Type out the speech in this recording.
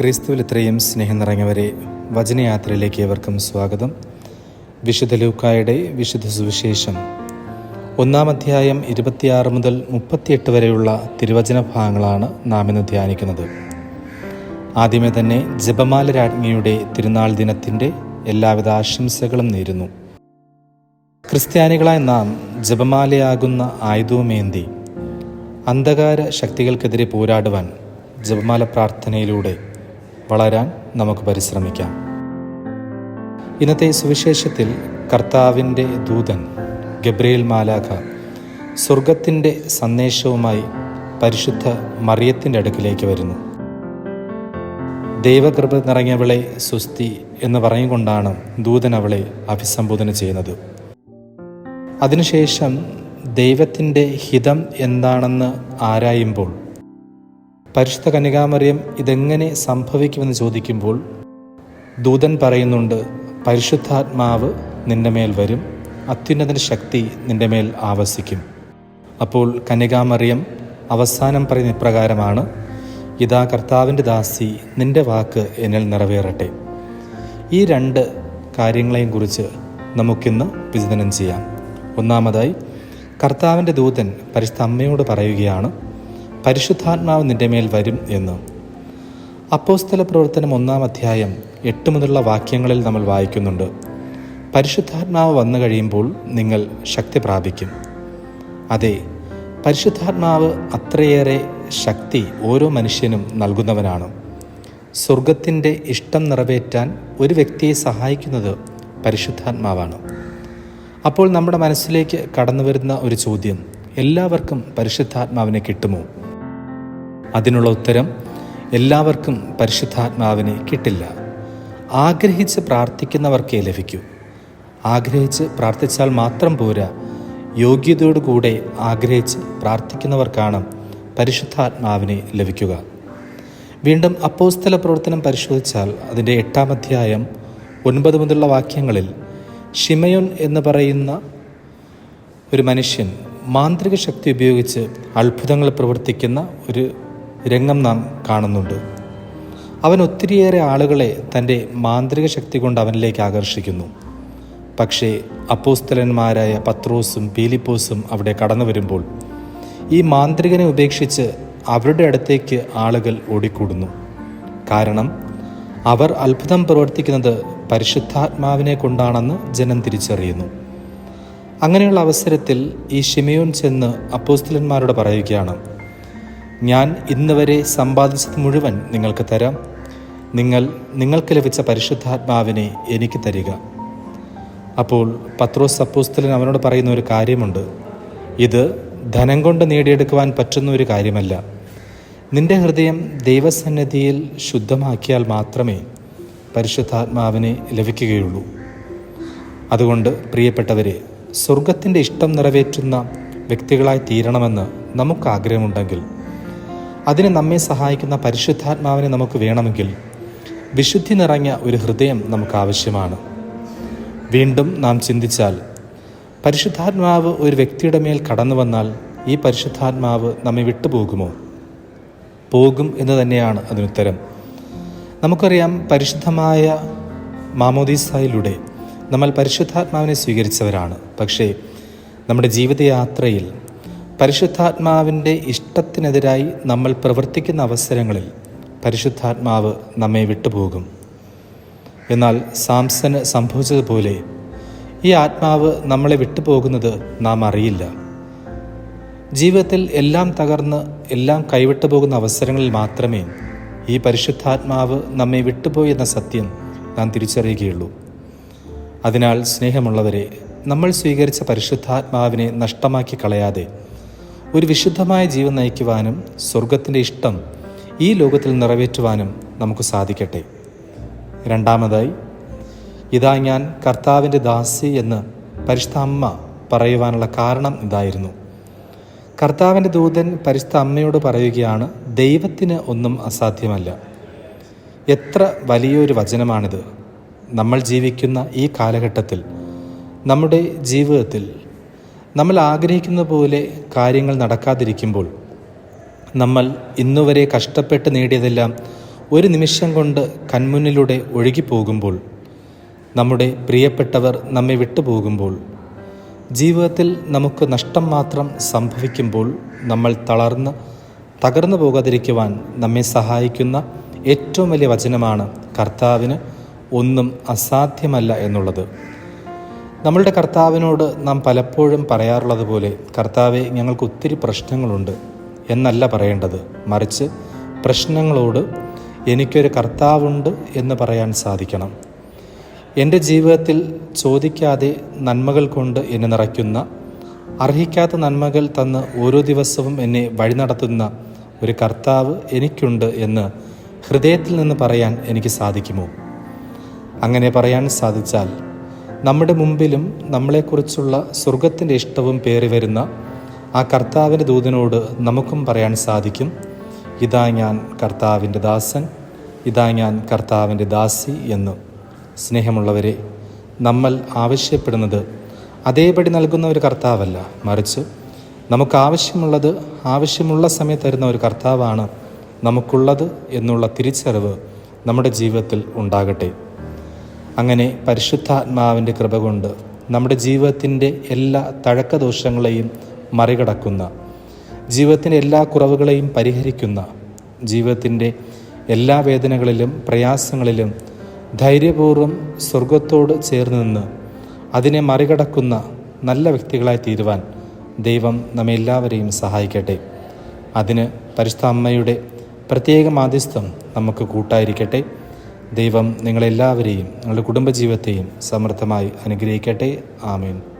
ക്രിസ്തുവിൽ ഇത്രയും സ്നേഹം നിറഞ്ഞവരെ വചനയാത്രയിലേക്ക് ഏവർക്കും സ്വാഗതം. വിശുദ്ധ ലൂക്കായുടെ വിശുദ്ധ സുവിശേഷം. ഒന്നാം അധ്യായം ഇരുപത്തിയാറ് മുതൽ മുപ്പത്തിയെട്ട് വരെയുള്ള തിരുവചന ഭാഗങ്ങളാണ് നാം ഇന്ന് ധ്യാനിക്കുന്നത്. ആദ്യമേ തന്നെ ജപമാല രാജ്ഞിയുടെ തിരുനാൾ ദിനത്തിന്റെ എല്ലാവിധ ആശംസകളും നേരുന്നു. ക്രിസ്ത്യാനികളായ നാം ജപമാലയാകുന്ന ആയുധവുമേന്തി അന്ധകാര ശക്തികൾക്കെതിരെ പോരാടുവാൻ ജപമാല പ്രാർത്ഥനയിലൂടെ വളരാൻ നമുക്ക് പരിശ്രമിക്കാം. ഇന്നത്തെ സുവിശേഷത്തിൽ കർത്താവിന്റെ ദൂതൻ ഗബ്രിയേൽ മാലാഖ സ്വർഗത്തിന്റെ സന്ദേശവുമായി പരിശുദ്ധ മറിയത്തിന്റെ അടുക്കിലേക്ക് വരുന്നു. ദൈവകൃപ നിറഞ്ഞവളെ സുസ്തി എന്ന് പറഞ്ഞുകൊണ്ടാണ് ദൂതൻ അവളെ അഭിസംബോധന ചെയ്യുന്നത്. അതിനുശേഷം ദൈവത്തിന്റെ ഹിതം എന്താണെന്ന് ആരായുമ്പോൾ പരിശുദ്ധ കന്യകാമറിയം ഇതെങ്ങനെ സംഭവിക്കുമെന്ന് ചോദിക്കുമ്പോൾ ദൂതൻ പറയുന്നുണ്ട് പരിശുദ്ധാത്മാവ് നിന്റെ മേൽ വരും അത്യുന്നതിന്റെ ശക്തി നിന്റെ മേൽ ആവസിക്കും. അപ്പോൾ കന്യകാമറിയം അവസാനം പറയുന്ന ഇപ്രകാരമാണ് ഇതാ കർത്താവിന്റെ ദാസി നിന്റെ വാക്ക് എന്നിൽ നിറവേറട്ടെ. ഈ രണ്ട് കാര്യങ്ങളെയും കുറിച്ച് നമുക്കിന്ന് വിചിന്തനം ചെയ്യാം. ഒന്നാമതായി കർത്താവിന്റെ ദൂതൻ പരിശുദ്ധ അമ്മയോട് പറയുകയാണ് പരിശുദ്ധാത്മാവ് നിന്റെ മേൽ വരും എന്ന്. അപ്പോസ്തല പ്രവർത്തനം ഒന്നാം അധ്യായം എട്ട് മുതലുള്ള വാക്യങ്ങളിൽ നമ്മൾ വായിക്കുന്നുണ്ട്. പരിശുദ്ധാത്മാവ് വന്നു കഴിയുമ്പോൾ നിങ്ങൾ ശക്തി പ്രാപിക്കും. അതെ പരിശുദ്ധാത്മാവ് അത്രയേറെ ശക്തി ഓരോ മനുഷ്യനും നൽകുന്നവനാണ്. സ്വർഗത്തിന്റെ ഇഷ്ടം നിറവേറ്റാൻ ഒരു വ്യക്തിയെ സഹായിക്കുന്നത് പരിശുദ്ധാത്മാവാണ്. അപ്പോൾ നമ്മുടെ മനസ്സിലേക്ക് കടന്നു വരുന്ന ഒരു ചോദ്യം എല്ലാവർക്കും പരിശുദ്ധാത്മാവിനെ കിട്ടുമോ? അതിനുള്ള ഉത്തരം എല്ലാവർക്കും പരിശുദ്ധാത്മാവിനെ കിട്ടില്ല. ആഗ്രഹിച്ച് പ്രാർത്ഥിക്കുന്നവർക്കേ ലഭിക്കൂ. ആഗ്രഹിച്ച് പ്രാർത്ഥിച്ചാൽ മാത്രം പോരാ. യോഗ്യതയോടുകൂടെ ആഗ്രഹിച്ച് പ്രാർത്ഥിക്കുന്നവർക്കാണ് പരിശുദ്ധാത്മാവിനെ ലഭിക്കുക. വീണ്ടും അപ്പോസ്തല പ്രവർത്തനം പരിശോധിച്ചാൽ അതിന്റെ എട്ടാം അധ്യായം ഒൻപത് മുതലുള്ള വാക്യങ്ങളിൽ ഷിമയോൻ എന്ന് പറയുന്ന ഒരു മനുഷ്യൻ മാന്ത്രിക ശക്തി ഉപയോഗിച്ച് അത്ഭുതങ്ങൾ പ്രവർത്തിക്കുന്ന ഒരു രംഗം നാം കാണുന്നുണ്ട്. അവൻ ഒത്തിരിയേറെ ആളുകളെ തന്റെ മാന്ത്രിക ശക്തി കൊണ്ട് അവനിലേക്ക് ആകർഷിക്കുന്നു. പക്ഷേ അപ്പോസ്തലന്മാരായ പത്രോസും പീലിപ്പോസും അവിടെ കടന്നു വരുമ്പോൾ ഈ മാന്ത്രികനെ ഉപേക്ഷിച്ച് അവരുടെ അടുത്തേക്ക് ആളുകൾ ഓടിക്കൂടുന്നു. കാരണം അവർ അത്ഭുതം പ്രവർത്തിക്കുന്നത് പരിശുദ്ധാത്മാവിനെ കൊണ്ടാണെന്ന് ജനം തിരിച്ചറിയുന്നു. അങ്ങനെയുള്ള അവസരത്തിൽ ഈ ഷിമയോൻ ചെന്ന് അപ്പോസ്തലന്മാരോട് പറയുകയാണ് ഞാൻ ഇന്ന് വരെ സമ്പാദിച്ചത് മുഴുവൻ നിങ്ങൾക്ക് തരാം. നിങ്ങൾ നിങ്ങൾക്ക് ലഭിച്ച പരിശുദ്ധാത്മാവിനെ എനിക്ക് തരിക. അപ്പോൾ പത്രോസ് അപ്പോസ്തലൻ അവനോട് പറയുന്ന ഒരു കാര്യമുണ്ട്. ഇത് ധനം കൊണ്ട് നേടിയെടുക്കുവാൻ പറ്റുന്ന ഒരു കാര്യമല്ല. നിന്റെ ഹൃദയം ദൈവസന്നിധിയിൽ ശുദ്ധമാക്കിയാൽ മാത്രമേ പരിശുദ്ധാത്മാവിനെ ലഭിക്കുകയുള്ളൂ. അതുകൊണ്ട് പ്രിയപ്പെട്ടവരെ സ്വർഗത്തിന്റെ ഇഷ്ടം നിറവേറ്റുന്ന വ്യക്തികളായി തീരണമെന്ന് നമുക്ക് ആഗ്രഹമുണ്ടെങ്കിൽ അതിന് നമ്മെ സഹായിക്കുന്ന പരിശുദ്ധാത്മാവിനെ നമുക്ക് വേണമെങ്കിൽ വിശുദ്ധി നിറഞ്ഞ ഒരു ഹൃദയം നമുക്ക് ആവശ്യമാണ്. വീണ്ടും നാം ചിന്തിച്ചാൽ പരിശുദ്ധാത്മാവ് ഒരു വ്യക്തിയുടെ മേൽ കടന്നു വന്നാൽ ഈ പരിശുദ്ധാത്മാവ് നമ്മെ വിട്ടുപോകുമോ? പോകും എന്ന് തന്നെയാണ് അതിനുത്തരം. നമുക്കറിയാം പരിശുദ്ധമായ മാമോദീസായിലൂടെ നമ്മൾ പരിശുദ്ധാത്മാവിനെ സ്വീകരിച്ചവരാണ്. പക്ഷേ നമ്മുടെ ജീവിതയാത്രയിൽ പരിശുദ്ധാത്മാവിന്റെ ഇഷ്ടത്തിനെതിരായി നമ്മൾ പ്രവർത്തിക്കുന്ന അവസരങ്ങളിൽ പരിശുദ്ധാത്മാവ് നമ്മെ വിട്ടുപോകും. എന്നാൽ സാംസന് സംഭവിച്ചതുപോലെ ഈ ആത്മാവ് നമ്മളെ വിട്ടുപോകുന്നത് നാം അറിയില്ല. ജീവിതത്തിൽ എല്ലാം തകർന്ന് എല്ലാം കൈവിട്ടു പോകുന്ന അവസരങ്ങളിൽ മാത്രമേ ഈ പരിശുദ്ധാത്മാവ് നമ്മെ വിട്ടുപോയി എന്ന സത്യം നാം തിരിച്ചറിയുകയുള്ളൂ. അതിനാൽ സ്നേഹമുള്ളവരെ നമ്മൾ സ്വീകരിച്ച പരിശുദ്ധാത്മാവിനെ നഷ്ടമാക്കി കളയാതെ ഒരു വിശുദ്ധമായ ജീവൻ നയിക്കുവാനും സ്വർഗത്തിന്റെ ഇഷ്ടം ഈ ലോകത്തിൽ നിറവേറ്റുവാനും നമുക്ക് സാധിക്കട്ടെ. രണ്ടാമതായി ഇതാ ഞാൻ കർത്താവിന്റെ ദാസി എന്ന് പരിശുദ്ധ അമ്മ പറയുവാനുള്ള കാരണം ഇതായിരുന്നു. കർത്താവിന്റെ ദൂതൻ പരിശുദ്ധ അമ്മയോട് പറയുകയാണ് ദൈവത്തിന് ഒന്നും അസാധ്യമല്ല. എത്ര വലിയൊരു വചനമാണിത്. നമ്മൾ ജീവിക്കുന്ന ഈ കാലഘട്ടത്തിൽ നമ്മുടെ ജീവിതത്തിൽ നമ്മൾ ആഗ്രഹിക്കുന്ന പോലെ കാര്യങ്ങൾ നടക്കാതിരിക്കുമ്പോൾ നമ്മൾ ഇന്നുവരെ കഷ്ടപ്പെട്ട് നേടിയതെല്ലാം ഒരു നിമിഷം കൊണ്ട് കൺമുന്നിലൂടെ ഒഴുകിപ്പോകുമ്പോൾ നമ്മുടെ പ്രിയപ്പെട്ടവർ നമ്മെ വിട്ടുപോകുമ്പോൾ ജീവിതത്തിൽ നമുക്ക് നഷ്ടം മാത്രം സംഭവിക്കുമ്പോൾ നമ്മൾ തളർന്ന് തകർന്നു പോകാതിരിക്കുവാൻ നമ്മെ സഹായിക്കുന്ന ഏറ്റവും വലിയ വചനമാണ് കർത്താവിന് ഒന്നും അസാധ്യമല്ല എന്നുള്ളത്. നമ്മളുടെ കർത്താവിനോട് നാം പലപ്പോഴും പറയാറുള്ളത് പോലെ കർത്താവെ ഞങ്ങൾക്ക് ഒത്തിരി പ്രശ്നങ്ങളുണ്ട് എന്നല്ല പറയേണ്ടത്. മറിച്ച് പ്രശ്നങ്ങളോട് എനിക്കൊരു കർത്താവുണ്ട് എന്ന് പറയാൻ സാധിക്കണം. എന്റെ ജീവിതത്തിൽ ചോദിക്കാതെ നന്മകൾ കൊണ്ട് എന്നെ നിറയ്ക്കുന്ന അർഹിക്കാത്ത നന്മകൾ തന്ന് ഓരോ ദിവസവും എന്നെ വഴി നടത്തുന്ന ഒരു കർത്താവ് എനിക്കുണ്ട് എന്ന് ഹൃദയത്തിൽ നിന്ന് പറയാൻ എനിക്ക് സാധിക്കുമോ? അങ്ങനെ പറയാൻ സാധിച്ചാൽ നമ്മുടെ മുമ്പിലും നമ്മളെക്കുറിച്ചുള്ള സ്വർഗത്തിന്റെ ഇഷ്ടവും പേറി വരുന്ന ആ കർത്താവിന്റെ ദൂതനോട് നമുക്കും പറയാൻ സാധിക്കും. ഇതാ ഞാൻ കർത്താവിന്റെ ദാസൻ ഇതാ ഞാൻ കർത്താവിന്റെ ദാസി എന്ന്. സ്നേഹമുള്ളവരെ നമ്മൾ ആവശ്യപ്പെടുന്നത് അതേപടി നൽകുന്ന ഒരു കർത്താവല്ല. മറിച്ച് നമുക്ക് ആവശ്യമുള്ളത് ആവശ്യമുള്ള സമയത്ത് തരുന്ന ഒരു കർത്താവാണ് നമുക്കുള്ളത് എന്നുള്ള തിരിച്ചറിവ് നമ്മുടെ ജീവിതത്തിൽ ഉണ്ടാകട്ടെ. അങ്ങനെ പരിശുദ്ധാത്മാവിന്റെ കൃപ കൊണ്ട് നമ്മുടെ ജീവിതത്തിന്റെ എല്ലാ തഴക്കദോഷങ്ങളെയും മറികടക്കുന്ന ജീവിതത്തിന്റെ എല്ലാ കുറവുകളെയും പരിഹരിക്കുന്ന ജീവിതത്തിന്റെ എല്ലാ വേദനകളിലും പ്രയാസങ്ങളിലും ധൈര്യപൂർവം സ്വർഗത്തോട് ചേർന്ന് നിന്ന് അതിനെ മറികടക്കുന്ന നല്ല വ്യക്തികളായി തീരുവാൻ ദൈവം നമ്മെ എല്ലാവരെയും സഹായിക്കട്ടെ. അതിന് പരിശുദ്ധ അമ്മയുടെ പ്രത്യേക മാധ്യസ്ഥം നമുക്ക് കൂട്ടായിരിക്കട്ടെ. ദൈവം നിങ്ങളെല്ലാവരെയും നിങ്ങളുടെ കുടുംബജീവിതത്തെയും സമൃദ്ധമായി അനുഗ്രഹിക്കട്ടെ. ആമേൻ.